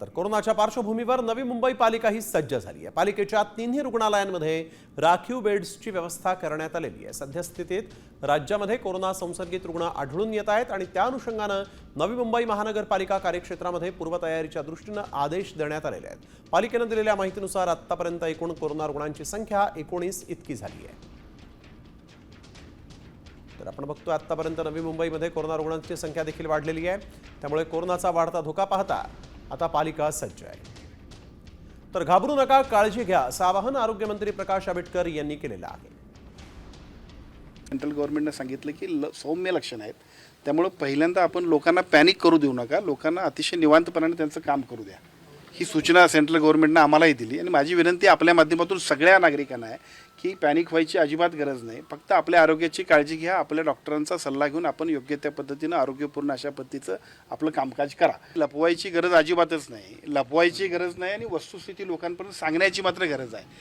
तर कोरोनाच्या पार्श्वभूमीवर नवी मुंबई पालिका ही सज्ज झाली आहे. पालिकेच्या तिन्ही रुग्णालयांमध्ये राखीव बेड्सची व्यवस्था करण्यात आलेली आहे. सद्यस्थितीत राज्यामध्ये कोरोना संसर्गित रुग्ण आढळून येत आहेत आणि त्या अनुषंगानं नवी मुंबई महानगरपालिका कार्यक्षेत्रामध्ये पूर्वतयारीच्या दृष्टीनं आदेश देण्यात आलेले आहेत. पालिकेनं दिलेल्या माहितीनुसार आतापर्यंत एकूण कोरोना रुग्णांची संख्या एकोणीस इतकी झाली आहे. तर आपण बघतो आतापर्यंत नवी मुंबईमध्ये कोरोना रुग्णांची संख्या देखील वाढलेली आहे. त्यामुळे कोरोनाचा वाढता धोका पाहता आता पालिका सज्ज आहे. तर घाबरू नका काळजी घ्या असं आवाहन आरोग्यमंत्री प्रकाश आंबेडकर यांनी केलेलं आहे. सेंट्रल गव्हर्नमेंटने सांगितलं की ल सौम्य लक्षणं आहेत. त्यामुळं पहिल्यांदा आपण लोकांना पॅनिक करू देऊ नका. लोकांना अतिशय निवांतपणाने त्यांचं काम करू द्या. ही सूचना सेंट्रल गव्हर्नमेंटनं आम्हालाही दिली. आणि माझी विनंती आपल्या माध्यमातून सगळ्या नागरिकांना आहे की पॅनिक व्हायची अजिबात गरज नाही. फक्त आपल्या आरोग्याची काळजी घ्या. आपल्या डॉक्टरांचा सल्ला घेऊन आपण योग्य त्या पद्धतीनं आरोग्यपूर्ण अशा पद्धतीचं आपलं कामकाज करा. लपवायची गरज अजिबातच नाही. लपवायची गरज नाही आणि वस्तुस्थिती लोकांपर्यंत सांगण्याची मात्र गरज आहे.